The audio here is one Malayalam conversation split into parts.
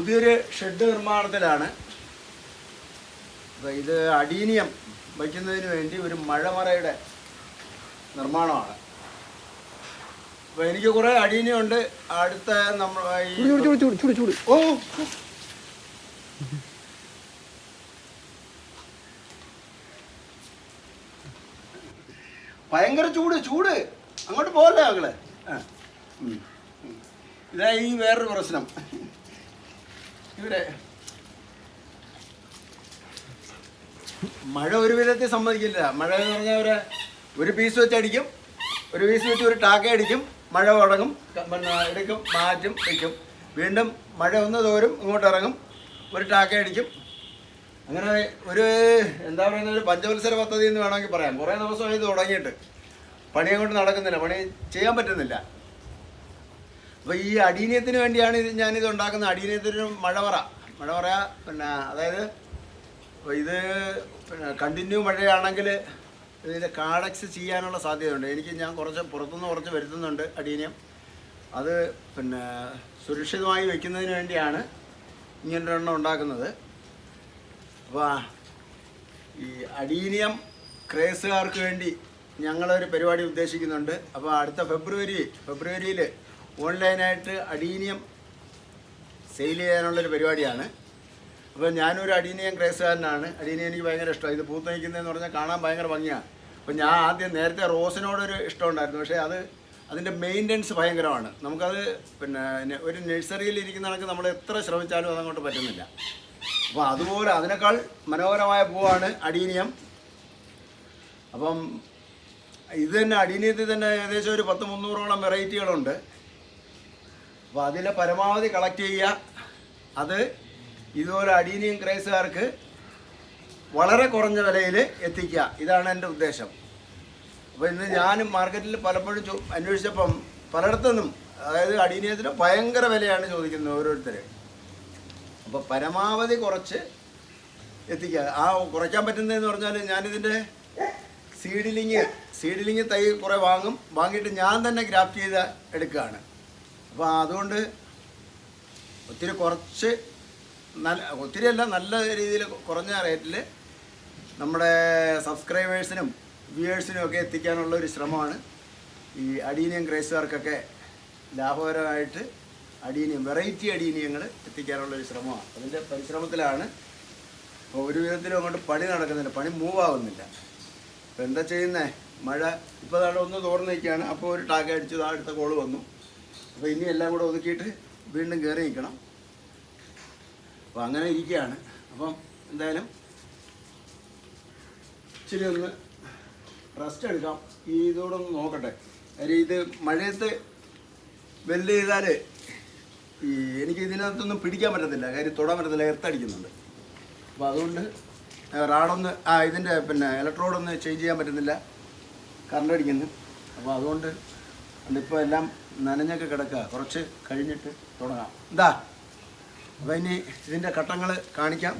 പുതിയൊരു ഷെഡ് നിർമ്മാണത്തിലാണ്. ഇത് അടീനിയം വയ്ക്കുന്നതിന് വേണ്ടി ഒരു മഴമറയുടെ നിർമ്മാണമാണ്. അപ്പോൾ എനിക്ക് കുറേ അടീനിയം ഉണ്ട് അടുത്ത നമ്മൾ ഓ! ഭയങ്കര ചൂട് ചൂട്. അങ്ങോട്ട് പോകല്ലേ മകളെ. ഇതാ ഈ വേറൊരു പ്രശ്നം. മഴ ഒരു വിധത്തിൽ സമ്മതിക്കില്ല. മഴ എന്ന് പറഞ്ഞാൽ ഒരു ഒരു പീസ് വെച്ച് അടിക്കും. ഒരു പീസ് വെച്ച് ഒരു ടാക്ക അടിക്കും. മഴ ഉടങ്ങും പിന്നെ എടുക്കും മാറ്റും വയ്ക്കും വീണ്ടും മഴ ഒന്ന് തോരും ഇങ്ങോട്ട് ഇറങ്ങും. ഒരു ടാക്ക അടിക്കും. അങ്ങനെ ഒരു എന്താ പറയുന്ന ഒരു പഞ്ചവത്സര പദ്ധതി എന്ന് വേണമെങ്കിൽ പറയാം. കുറേ ദിവസമായി തുടങ്ങിയിട്ട്. പണി അങ്ങോട്ട് നടക്കുന്നില്ല. പണി ചെയ്യാൻ പറ്റുന്നില്ല. അപ്പോൾ ഈ അടീനിയത്തിന് വേണ്ടിയാണ് ഇത് ഞാനിത് ഉണ്ടാക്കുന്നത്. അടീനിയത്തിന് മഴവറ. മഴവറ പിന്നെ അതായത് ഇത് പിന്നെ കണ്ടിന്യൂ മഴയാണെങ്കിൽ ഇതിന്റെ കാടക്സ് ചെയ്യാനുള്ള സാധ്യതയുണ്ട്. എനിക്ക് ഞാൻ കുറച്ച് പുറത്തുനിന്ന് കുറച്ച് വരുത്തുന്നുണ്ട് അടീനിയം. അത് പിന്നെ സുരക്ഷിതമായി വയ്ക്കുന്നതിന് വേണ്ടിയാണ് ഇങ്ങനൊരു എണ്ണം ഉണ്ടാക്കുന്നത്. അപ്പോൾ ഈ അടീനിയം ക്രേസുകാർക്ക് വേണ്ടി ഞങ്ങളൊരു പരിപാടി ഉദ്ദേശിക്കുന്നുണ്ട്. അപ്പോൾ അടുത്ത ഫെബ്രുവരി ഫെബ്രുവരിയിൽ ഓൺലൈനായിട്ട് അടീനിയം സെയിൽ ചെയ്യാനുള്ളൊരു പരിപാടിയാണ്. അപ്പോൾ ഞാനൊരു അടീനിയം ക്രേസുകാരനാണ്. അടീനിയം എനിക്ക് ഭയങ്കര ഇഷ്ടമാണ്. ഇത് പൂത്ത് നിൽക്കുന്നതെന്ന് പറഞ്ഞാൽ കാണാൻ ഭയങ്കര ഭംഗിയാണ്. അപ്പോൾ ഞാൻ ആദ്യം നേരത്തെ റോസിനോടൊരു ഇഷ്ടമുണ്ടായിരുന്നു. പക്ഷേ അത് അതിന്റെ മെയിന്റനൻസ് ഭയങ്കരമാണ്. നമുക്കത് പിന്നെ ഒരു നഴ്സറിയിൽ ഇരിക്കുന്ന കണക്ക് നമ്മൾ എത്ര ശ്രമിച്ചാലും അതങ്ങോട്ട് പറ്റുന്നില്ല. അപ്പോൾ അതുപോലെ അതിനേക്കാൾ മനോഹരമായ പൂവാണ് അടീനിയം. അപ്പം ഇത് തന്നെ അടീനിയത്തിൽ തന്നെ ഏകദേശം ഒരു പത്ത് മുന്നൂറോളം വെറൈറ്റികളുണ്ട്. അപ്പോൾ അതിൽ പരമാവധി കളക്ട് ചെയ്യുക. അത് ഇതുപോലെ അടീനിയും ക്രൈസുകാർക്ക് വളരെ കുറഞ്ഞ വിലയിൽ എത്തിക്കുക. ഇതാണ് എന്റെ ഉദ്ദേശം. അപ്പോൾ ഇന്ന് ഞാനും മാർക്കറ്റിൽ പലപ്പോഴും അന്വേഷിച്ചപ്പം പലയിടത്തുനിന്നും അതായത് അടീനിയത്തിന് ഭയങ്കര വിലയാണ് ചോദിക്കുന്നത് ഓരോരുത്തർ അപ്പോൾ പരമാവധി കുറച്ച് എത്തിക്കുക. ആ കുറയ്ക്കാൻ പറ്റുന്നതെന്ന് പറഞ്ഞാൽ ഞാനിതിന്റെ സീഡിലിങ് സീഡിലിങ് തൈ കുറേ വാങ്ങും. വാങ്ങിയിട്ട് ഞാൻ തന്നെ ഗ്രാഫ്റ്റ് ചെയ്ത് എടുക്കുകയാണ്. അപ്പോൾ അതുകൊണ്ട് ഒത്തിരി കുറച്ച് നല്ല ഒത്തിരി അല്ല നല്ല രീതിയിൽ കുറഞ്ഞ റേറ്റിൽ നമ്മുടെ സബ്സ്ക്രൈബേഴ്സിനും വ്യൂവേഴ്സിനും ഒക്കെ എത്തിക്കാനുള്ള ഒരു ശ്രമമാണ്. ഈ അടീനിയം ക്രൈസ്തവർക്കൊക്കെ ലാഭകരമായിട്ട് അടീനിയം വെറൈറ്റി അടീനിയങ്ങൾ എത്തിക്കാനുള്ള ഒരു ശ്രമമാണ്. അതിന്റെ പരിശ്രമത്തിലാണ് അപ്പോൾ ഒരു വിധത്തിലും അങ്ങോട്ട് പണി നടക്കുന്നില്ല പണി മൂവ് ആവുന്നില്ല. അപ്പോൾ എന്താ ചെയ്യുന്നത് മഴ ഇപ്പോൾ അതാണ് ഒന്ന് തോർന്നിരിക്കുകയാണ് അപ്പോൾ ഒരു ടാക്ക അടിച്ചു അടുത്ത കോൾ വന്നു. അപ്പോൾ ഇനി എല്ലാം കൂടെ ഒതുക്കിയിട്ട് വീണ്ടും കയറി നിൽക്കണം. അപ്പോൾ അങ്ങനെ ഇരിക്കുകയാണ്. അപ്പം എന്തായാലും ഇച്ചിരി ഒന്ന് റെസ്റ്റ് എടുക്കാം. ഈ ഇതോടെ ഒന്ന് നോക്കട്ടെ. കാര്യം ഇത് മഴയത്ത് വെല്ല് ചെയ്താൽ ഈ എനിക്ക് ഇതിനകത്തൊന്നും പിടിക്കാൻ പറ്റത്തില്ല. കാര്യം തൊടാൻ പറ്റത്തില്ല. എർത്തടിക്കുന്നുണ്ട് അപ്പോൾ അതുകൊണ്ട് റാഡൊന്ന് ആ ഇതിന്റെ പിന്നെ ഇലക്ട്രോഡൊന്ന് ചേഞ്ച് ചെയ്യാൻ പറ്റുന്നില്ല കറണ്ട് അടിക്കുന്നു അപ്പോൾ അതുകൊണ്ട് ഇപ്പോൾ എല്ലാം നനഞ്ഞൊക്കെ കിടക്കുക കുറച്ച് കഴിഞ്ഞിട്ട് തുടങ്ങാം. എന്താ അപ്പോൾ ഇനി ഇതിന്റെ ഘട്ടങ്ങൾ കാണിക്കാം.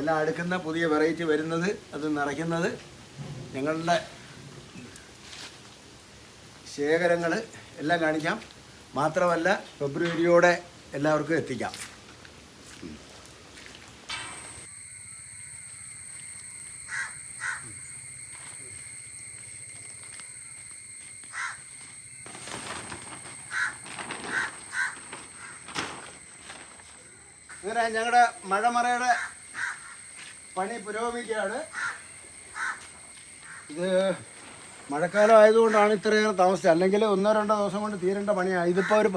എല്ലാം അടുക്കുന്ന പുതിയ വെറൈറ്റി വരുന്നത് അത് നിറയ്ക്കുന്നത് ഞങ്ങളുടെ ശേഖരങ്ങൾ എല്ലാം കാണിക്കാം. മാത്രമല്ല ഫെബ്രുവരിയോടെ എല്ലാവർക്കും എത്തിക്കാം. ഇങ്ങനെ ഞങ്ങളുടെ മഴമറയുടെ പണി പുരോഗമിക്കുകയാണ്. ഇത് മഴക്കാലം ആയതുകൊണ്ടാണ് ഇത്രയേറെ താമസിച്ചത്. അല്ലെങ്കിൽ ഒന്നോ രണ്ടോ ദിവസം കൊണ്ട് തീരേണ്ട പണിയാണ് ഇതിപ്പോൾ ഒരു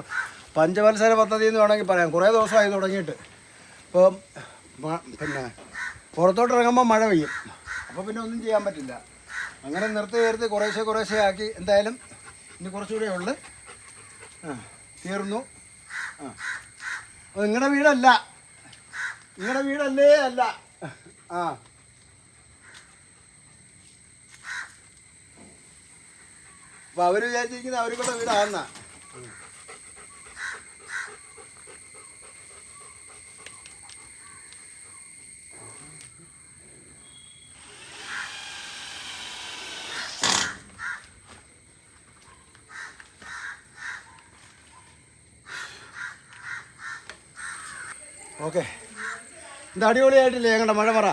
പഞ്ചവത്സര പദ്ധതി എന്ന് വേണമെങ്കിൽ പറയാം. കുറേ ദിവസമായി തുടങ്ങിയിട്ട്. ഇപ്പോൾ പിന്നെ പുറത്തോട്ട് ഇറങ്ങുമ്പോൾ മഴ പെയ്യും. അപ്പോൾ പിന്നെ ഒന്നും ചെയ്യാൻ പറ്റില്ല. അങ്ങനെ നിർത്തി നിർത്തി കുറേശ്ശെ കുറേശ്ശെ ആക്കി എന്തായാലും ഇനി കുറച്ചുകൂടെ ഉള്ളു. ആ തീർന്നു. ആ നിങ്ങളുടെ വീടല്ല. നിങ്ങളുടെ വീടല്ലേ അല്ല. ആ. അപ്പൊ അവർ വിചാരിച്ചിരിക്കുന്നത് അവർക്കുള്ള വീടാന്ന. ഓക്കെ. ഇത് അടിപൊളിയായിട്ടില്ലേ? ഞങ്ങളുടെ മഴ പറ?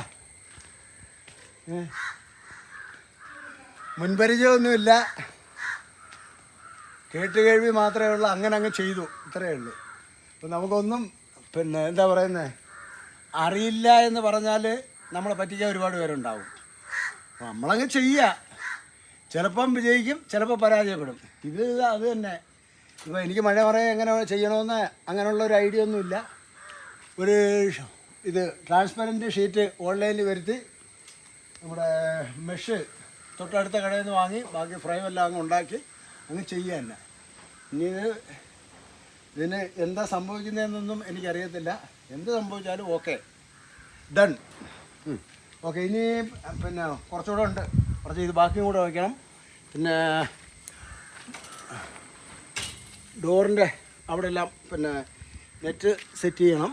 മുൻപരിചയമൊന്നുമില്ല. കേട്ട് കേൾവി മാത്രമേ ഉള്ളൂ. അങ്ങനെ അങ്ങ് ചെയ്തു. ഇത്രയേ ഉള്ളൂ. അപ്പം നമുക്കൊന്നും പിന്നെ എന്താ പറയുന്നത് അറിയില്ല എന്ന് പറഞ്ഞാൽ നമ്മളെ പറ്റിക്കാൻ ഒരുപാട് പേരുണ്ടാവും. നമ്മളങ്ങ് ചെയ്യുക ചിലപ്പം വിജയിക്കും ചിലപ്പോൾ പരാജയപ്പെടും. ഇത് അത് തന്നെ. ഇപ്പോൾ എനിക്ക് മഴ പറയാൻ എങ്ങനെ ചെയ്യണമെന്ന് അങ്ങനെയുള്ള ഒരു ഐഡിയ ഒന്നുമില്ല. ഒരു ഇത് ട്രാൻസ്പെറന്റ് ഷീറ്റ് ഓൺലൈനിൽ വരുത്തി നമ്മുടെ മെഷ് തൊട്ടടുത്ത കടയിൽ നിന്ന് വാങ്ങി ബാക്കി ഫ്രെയിം എല്ലാം അങ്ങ് ഉണ്ടാക്കി അങ്ങ് ചെയ്യുക തന്നെ. ഇനി ഇത് ഇതിന് എന്താ സംഭവിക്കുന്നതെന്നൊന്നും എനിക്കറിയത്തില്ല. എന്ത് സംഭവിച്ചാലും ഓക്കെ ഡൺ ഓക്കെ ഇനി പിന്നെ കുറച്ചുകൂടെ ഉണ്ട്. കുറച്ച് ഇത് ബാക്കിയും കൂടെ വയ്ക്കണം പിന്നെ ഡോറിന്റെ അവിടെ എല്ലാം പിന്നെ നെറ്റ് സെറ്റ് ചെയ്യണം.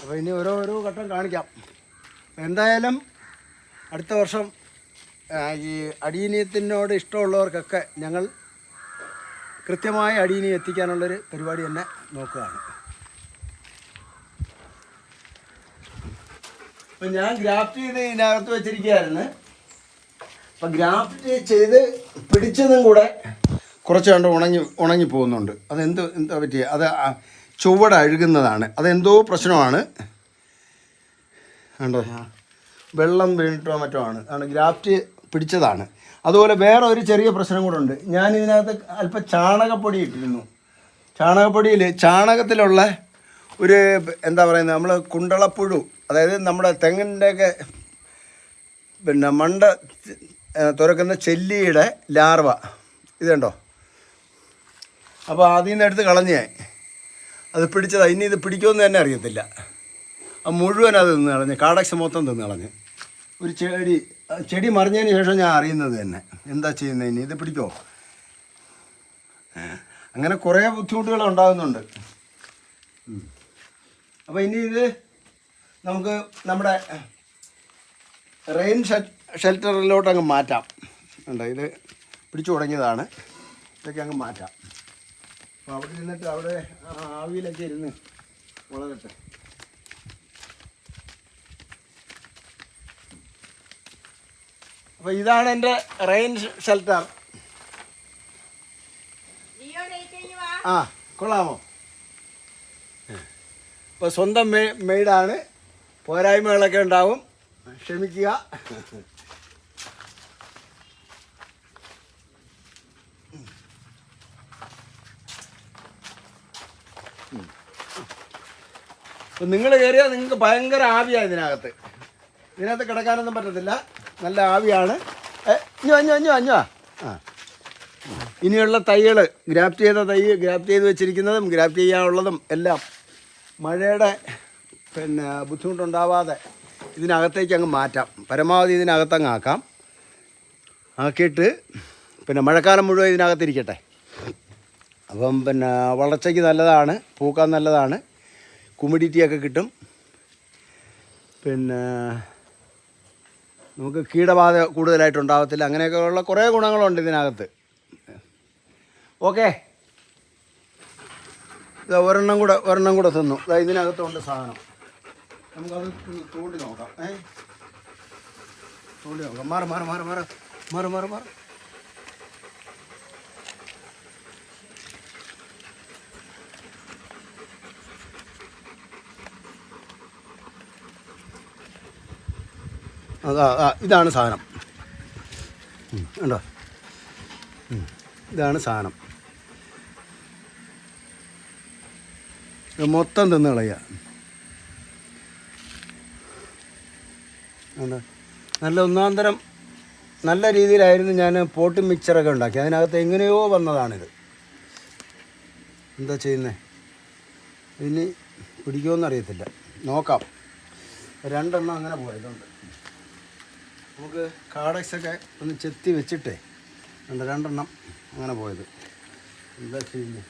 അപ്പോൾ ഇനി ഓരോ ഓരോ ഘട്ടം കാണിക്കാം. എന്തായാലും അടുത്ത വർഷം ഈ അടിയനീയത്തിനോട് ഇഷ്ടമുള്ളവർക്കൊക്കെ ഞങ്ങൾ കൃത്യമായ അടിയനി എത്തിക്കാനുള്ളൊരു പരിപാടി തന്നെ നോക്കുകയാണ്. അപ്പം ഞാൻ ഗ്രാഫ്റ്റ് ചെയ്ത് ഇതിനകത്ത് വെച്ചിരിക്കുകയായിരുന്നു. അപ്പം ഗ്രാഫ്റ്റ് ചെയ്ത് പിടിച്ചതും കൂടെ കുറച്ച് കണ്ട് ഉണങ്ങി ഉണങ്ങി പോകുന്നുണ്ട്. അതെന്ത് എന്താ പറ്റിയ? അത് ചുവട് അഴുകുന്നതാണ്. അതെന്തോ പ്രശ്നമാണ്. കണ്ടോ? വെള്ളം വീണിട്ടോ മറ്റോ ആണ്. ആണ് ഗ്രാഫ്റ്റ് പിടിച്ചതാണ്. അതുപോലെ വേറെ ഒരു ചെറിയ പ്രശ്നം കൂടെ ഉണ്ട്. ഞാൻ ഇതിനകത്ത് അല്പം ചാണകപ്പൊടി ഇട്ടിരുന്നു. ചാണകപ്പൊടിയിൽ ചാണകത്തിലുള്ള ഒരു എന്താ പറയുന്നത്? നമ്മൾ കുണ്ടളപ്പുഴു അതായത് നമ്മുടെ തെങ്ങിന്റെയൊക്കെ പിന്നെ മണ്ട തുറക്കുന്ന ചെല്ലിയുടെ ലാർവ. ഇതുണ്ടോ? അപ്പോൾ അതിൽ നിന്ന് എടുത്ത് കളഞ്ഞേ അത് പിടിച്ചത്. ഇനി ഇത് പിടിക്കുമെന്ന് തന്നെ അറിയത്തില്ല. ആ മുഴുവൻ അത് തിന്ന് കളഞ്ഞ് കാടക്സ് മൊത്തം തിന്ന് കളഞ്ഞ്. ഒരു ചെടി ചെടി മറിഞ്ഞതിന് ശേഷം ഞാൻ അറിയുന്നത് തന്നെ. എന്താ ചെയ്യുന്നത് ഇനി? ഇത് പിടിക്കുമോ അങ്ങനെ കുറേ ബുദ്ധിമുട്ടുകൾ ഉണ്ടാകുന്നുണ്ട്. അപ്പോൾ ഇനി ഇത് നമുക്ക് നമ്മുടെ റെയിൻ ഷെൽട്ടറിലോട്ട് അങ്ങ് മാറ്റാം. ഉണ്ട് ഇത് പിടിച്ചു തുടങ്ങിയതാണ്. ഇതൊക്കെ അങ്ങ് മാറ്റാം. അപ്പോൾ അവിടെ ഇരുന്നിട്ട് അവിടെ ആവിയിലൊക്കെ ഇരുന്ന് വളരട്ടെ. അപ്പോൾ ഇതാണ് എന്റെ റെയിൻ ഷെൽട്ടർ ആ കൊള്ളാമോ? അപ്പോൾ സ്വന്തം മെയ്ഡാണ് പോരായ്മകളൊക്കെ ഉണ്ടാവും. ക്ഷമിക്കുക. നിങ്ങൾ കയറിയാൽ നിങ്ങൾക്ക് ഭയങ്കര ആവിയാണ് ഇതിനകത്ത്. ഇതിനകത്ത് കിടക്കാനൊന്നും പറ്റത്തില്ല. നല്ല ആവിയാണ്. അഞ്ഞോ അഞ്ഞോ അഞ്ഞോ അഞ്ഞോ ആ. ഇനിയുള്ള തൈകൾ ഗ്രാഫ്റ്റ് ചെയ്ത തൈ ഗ്രാഫ്റ്റ് ചെയ്ത് വെച്ചിരിക്കുന്നതും ഗ്രാഫ്റ്റ് ചെയ്യാനുള്ളതും എല്ലാം മഴയുടെ പിന്നെ ബുദ്ധിമുട്ടുണ്ടാവാതെ ഇതിനകത്തേക്ക് അങ്ങ് മാറ്റാം. പരമാവധി ഇതിനകത്തങ്ങ് ആക്കാം. ആക്കിയിട്ട് പിന്നെ മഴക്കാലം മുഴുവൻ ഇതിനകത്തിരിക്കട്ടെ. അപ്പം പിന്നെ വളർച്ചയ്ക്ക് നല്ലതാണ് പൂക്കാൻ നല്ലതാണ്. കുമിഡിറ്റിയൊക്കെ കിട്ടും. പിന്നെ നമുക്ക് കീടബാധ കൂടുതലായിട്ട് ഉണ്ടാകത്തില്ല അങ്ങനെയൊക്കെയുള്ള കുറേ ഗുണങ്ങളുണ്ട് ഇതിനകത്ത്. ഓക്കെ ഇതാ ഒരെണ്ണം കൂടെ ഒരെണ്ണം കൂടെ തന്നു. ഇതാ ഇതിനകത്തുണ്ട് സാധനം. നമുക്കത് തോണ്ടി നോക്കാം. ഏ? തോണ്ടി നോക്കാം. മാറി മാറി മാറി മാറി. മാറി മാറി മാറി. ഇതാണ് സാധനം. ഉണ്ടോ ഇതാണ് സാധനം. മൊത്തം തിന്ന് കളയുക? നല്ല ഒന്നാന്തരം നല്ല രീതിയിലായിരുന്നു ഞാൻ പോട്ട് മിക്സറൊക്കെ ഉണ്ടാക്കി അതിനകത്ത് എങ്ങനെയോ വന്നതാണിത്. എന്താ ചെയ്യുന്നത് ഇനി പിടിക്കുമോ എന്നറിയത്തില്ല നോക്കാം. രണ്ടെണ്ണം അങ്ങനെ പോയതുണ്ട്. നമുക്ക് കാടക്സൊക്കെ ഒന്ന് ചെത്തി വെച്ചിട്ടേ രണ്ട് രണ്ടെണ്ണം അങ്ങനെ പോയത്. എന്താ ചെയ്യുന്നത്